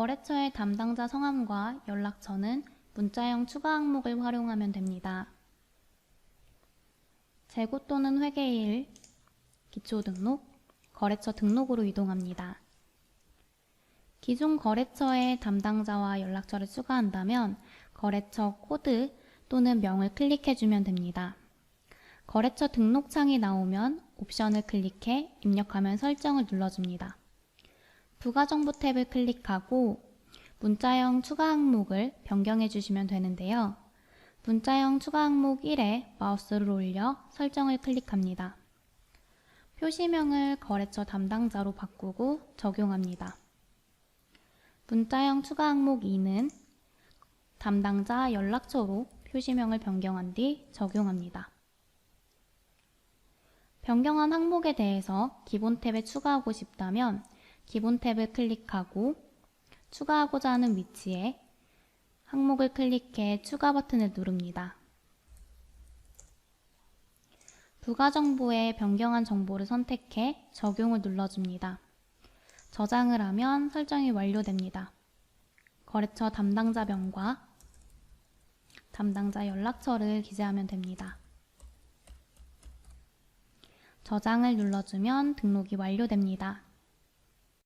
거래처의 담당자 성함과 연락처는 문자형 추가 항목을 활용하면 됩니다. 재고 또는 회계일, 기초 등록, 거래처 등록으로 이동합니다. 기존 거래처의 담당자와 연락처를 추가한다면 거래처 코드 또는 명을 클릭해주면 됩니다. 거래처 등록창이 나오면 옵션을 클릭해 입력하면 설정을 눌러줍니다. 부가정보 탭을 클릭하고 문자형 추가 항목을 변경해 주시면 되는데요. 문자형 추가 항목 1에 마우스를 올려 설정을 클릭합니다. 표시명을 거래처 담당자로 바꾸고 적용합니다. 문자형 추가 항목 2는 담당자 연락처로 표시명을 변경한 뒤 적용합니다. 변경한 항목에 대해서 기본 탭에 추가하고 싶다면 기본 탭을 클릭하고 추가하고자 하는 위치에 항목을 클릭해 추가 버튼을 누릅니다. 부가 정보에 변경한 정보를 선택해 적용을 눌러줍니다. 저장을 하면 설정이 완료됩니다. 거래처 담당자 명과 담당자 연락처를 기재하면 됩니다. 저장을 눌러주면 등록이 완료됩니다.